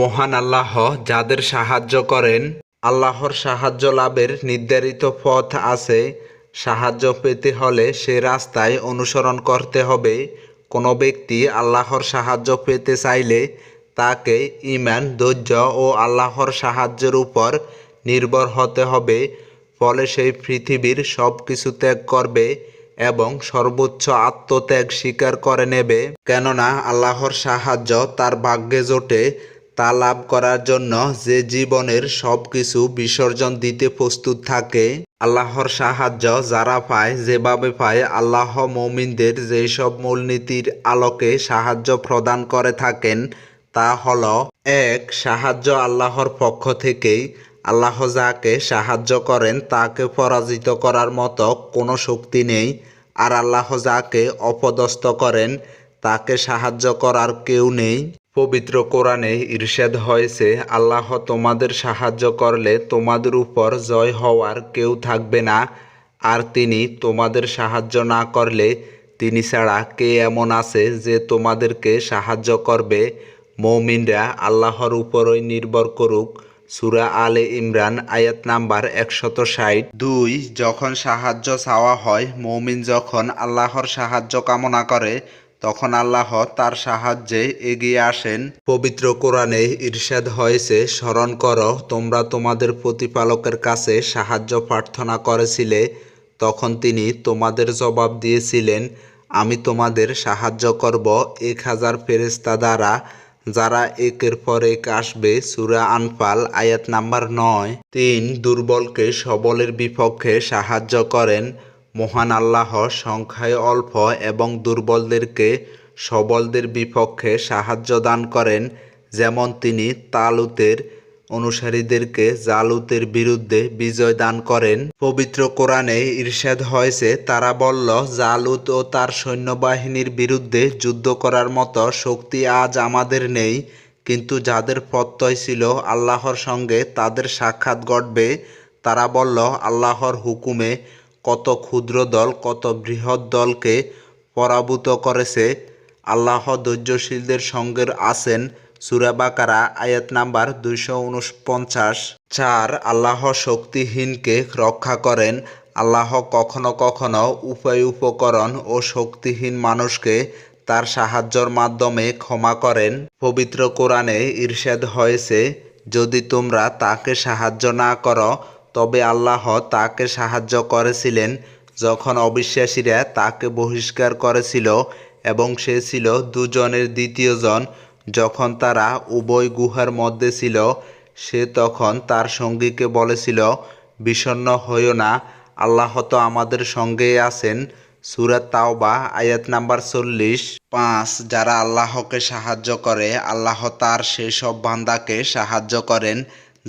মহান আল্লাহ যাদের সাহায্য করেন, আল্লাহর সাহায্য লাভের নির্ধারিত পথ আছে। সাহায্য পেতে হলে সে রাস্তায় অনুসরণ করতে হবে। কোনো ব্যক্তি আল্লাহর সাহায্য পেতে চাইলে তাকে ইমান ধৈর্য ও আল্লাহর সাহায্যের উপর নির্ভর হতে হবে। ফলে সেই পৃথিবীর সব কিছু ত্যাগ করবে এবং সর্বোচ্চ আত্মত্যাগ স্বীকার করে নেবে। কেননা আল্লাহর সাহায্য তার ভাগ্যে জোটে তা লাভ করার জন্য যে জীবনের সব কিছু বিসর্জন দিতে প্রস্তুত থাকে, আল্লাহর সাহায্য যারা পায়, যেভাবে পায় আল্লাহ মৌমিনদের যেসব মূলনীতির আলোকে সাহায্য প্রদান করে থাকেন, তা হল, এক, সাহায্য আল্লাহর পক্ষ থেকেই। আল্লাহ যাকে সাহায্য করেন, তাকে পরাজিত করার মতো কোনো শক্তি নেই। আর আল্লাহ যাকে অপদস্থ করেন, তাকে সাহায্য করার কেউ নেই। পবিত্র কোরআনে ইরশাদ হয়েছে, আল্লাহ তোমাদের সাহায্য করলে তোমাদের উপর জয় হওয়ার কেউ থাকবে না, আর তিনি তোমাদের সাহায্য না করলে তিনি ছাড়া কে এমন আছে যে তোমাদেরকে সাহায্য করবে? মৌমিনরা আল্লাহর উপরই নির্ভর করুক। সুরা আলে ইমরান, আয়াত নাম্বার একশত ষাট। দুই, যখন সাহায্য চাওয়া হয়, মৌমিন যখন আল্লাহর সাহায্য কামনা করে তখন আল্লাহ তার সাহায্যে এগিয়ে আসেন। পবিত্র কোরআনে ইরশাদ হয়েছে, স্মরণ করো, তোমরা তোমাদের প্রতিপালকের কাছে সাহায্য প্রার্থনা করেছিলে, তখন তিনি তোমাদের জবাব দিয়েছিলেন, আমি তোমাদের সাহায্য করব এক হাজার ফেরেস্তা দ্বারা, যারা একের পর এক আসবে, সুরা আনফাল, আয়াত নাম্বার নয়। তিন, দুর্বলকে সবলের বিপক্ষে সাহায্য করেন মহান আল্লাহ সংখ্যায় অল্প এবং দুর্বলদেরকে সবলদের বিপক্ষে সাহায্য দান করেন, যেমন তিনি তালুতের অনুসারীদেরকে জালুতের বিরুদ্ধে বিজয় দান করেন। পবিত্র কোরআনে ইরশাদ হয়েছে, তারা বলল, জালুত ও তার সৈন্যবাহিনীর বিরুদ্ধে যুদ্ধ করার মতো শক্তি আজ আমাদের নেই, কিন্তু যাদের প্রত্যয় ছিল আল্লাহর সঙ্গে তাদের সাক্ষাৎ ঘটবে। তারা বলল, আল্লাহর হুকুমে কত ক্ষুদ্র দল কত বৃহৎ দলকে পরাভূত করেছে। আল্লাহ ধৈর্যশীলদের সঙ্গে আছেন সুরা বাকারা, আয়াত নাম্বার দুইশো উনপঞ্চাশ। চার, আল্লাহ শক্তিহীনকে রক্ষা করেন। আল্লাহ কখনো কখনো উপায় উপকরণ ও শক্তিহীন মানুষকে তার সাহায্যর মাধ্যমে ক্ষমা করেন। পবিত্র কোরআনে ঈর্ষাদ হয়েছে, যদি তোমরা তাকে সাহায্য না করো তবে আল্লাহ তাকে সাহায্য করেছিলেন যখন অবিশ্বাসীরা তাকে বহিষ্কার করেছিল এবং সে ছিল দুজনের দ্বিতীয়জন যখন তারা উভয় গুহার মধ্যে ছিল, সে তখন তার সঙ্গীকে বলেছিল, বিষণ্ণ হইও না, আল্লাহ তো আমাদের সঙ্গেই আছেন। সুরাত তাওবা, আয়াত নাম্বার চল্লিশ। পাঁচ, যারা আল্লাহকে সাহায্য করে, আল্লাহ তার সেসব বান্দাকে সাহায্য করেন।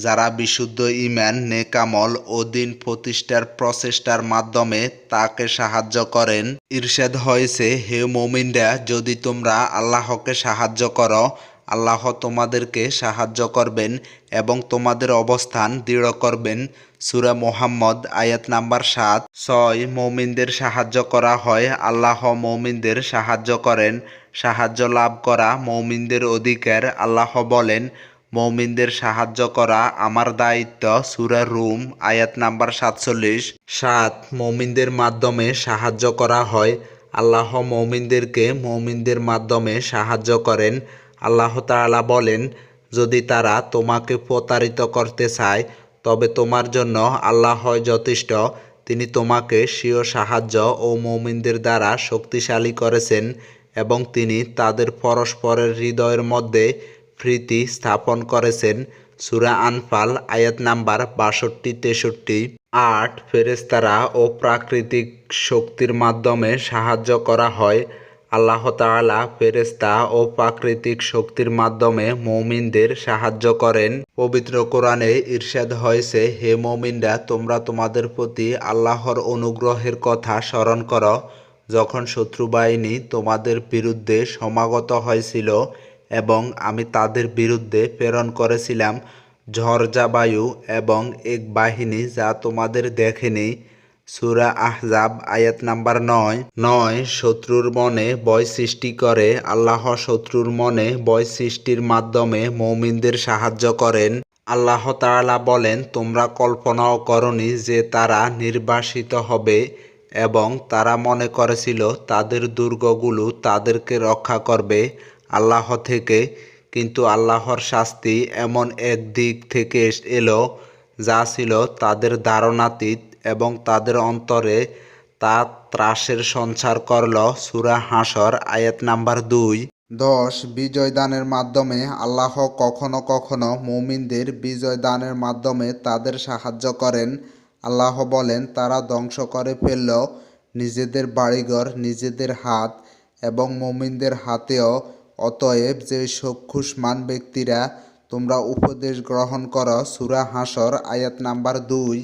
যারা বিশুদ্ধ ইমান নেকামল ও দিন প্রতিষ্ঠার প্রচেষ্টার মাধ্যমে তাকে সাহায্য করেন। ইরশাদ হয়েছে, হে মোমিনরা, যদি তোমরা আল্লাহকে সাহায্য করো, আল্লাহ তোমাদেরকে সাহায্য করবেন এবং তোমাদের অবস্থান দৃঢ় করবেন। সুরা মোহাম্মদ, আয়াত নাম্বার সাত। ছয়, মৌমিনদের সাহায্য করা হয়। আল্লাহ মৌমিনদের সাহায্য করেন। সাহায্য লাভ করা মৌমিনদের অধিকার। আল্লাহ বলেন মৌমিনদের সাহায্য করা আমার দায়িত্ব, সুরা রুম, আয়াত নাম্বার সাতচল্লিশ। সাত, মৌমিনদের মাধ্যমে সাহায্য করা হয়। আল্লাহ মৌমিনদেরকে মৌমিনদের মাধ্যমে সাহায্য করেন। আল্লাহ তাআলা বলেন, যদি তারা তোমাকে প্রতারিত করতে চায়, তবে তোমার জন্য আল্লাহ যথেষ্ট। তিনি তোমাকে স্বীয় সাহায্য ও মৌমিনদের দ্বারা শক্তিশালী করেছেন এবং তিনি তাদের পরস্পরের হৃদয়ের মধ্যে প্রীতি স্থাপন করেছেন সুরা আনফাল, আয়াত নাম্বার বাষট্টি, তেষট্টি। আট ফেরেস্তারা ও প্রাকৃতিক শক্তির মাধ্যমে সাহায্য করা হয়। আল্লাহ তাআলা ফেরেস্তা ও প্রাকৃতিক শক্তির মাধ্যমে মৌমিনদের সাহায্য করেন। পবিত্র কোরআনে ইরশাদ হয়েছে, হে মৌমিনরা, তোমরা তোমাদের প্রতি আল্লাহর অনুগ্রহের কথা স্মরণ করো। যখন শত্রু বাহিনী তোমাদের বিরুদ্ধে সমাগত হয়েছিল এবং আমি তাদের বিরুদ্ধে প্রেরণ করেছিলাম। ঝড় বায়ু এবং এক বাহিনী যা তোমাদের দেখেনি। সুরা আহজাব, আয়াত নাম্বার নয়। নয়, শত্রুর মনে বয় সৃষ্টি করে। আল্লাহ শত্রুর মনে বয় সৃষ্টির মাধ্যমে মৌমিনদের সাহায্য করেন। আল্লাহ তাআলা বলেন, তোমরা কল্পনাও করনি যে তারা নির্বাসিত হবে এবং তারা মনে করেছিল তাদের দুর্গগুলো তাদেরকে রক্ষা করবে। আল্লাহ থেকে, কিন্তু আল্লাহর শাস্তি এমন এক দিক থেকে এলো যা ছিল তাদের ধারণাতীত এবং তাদের অন্তরে তা ত্রাসের সঞ্চার করল। সুরা হাসর আয়াত নাম্বার দুই। দশ বিজয় দানের মাধ্যমে আল্লাহ কখনো কখনো মুমিনদের বিজয় দানের মাধ্যমে তাদের সাহায্য করেন। আল্লাহ বলেন, তারা ধ্বংস করে ফেলল নিজেদের বাড়িঘর, নিজেদের হাত এবং মুমিনদের হাতেও অতএব যে মান ব্যক্তিরা তোমরা উপদেশ গ্রহণ কর সুরা হাসর আয়াত নাম্বার দুই।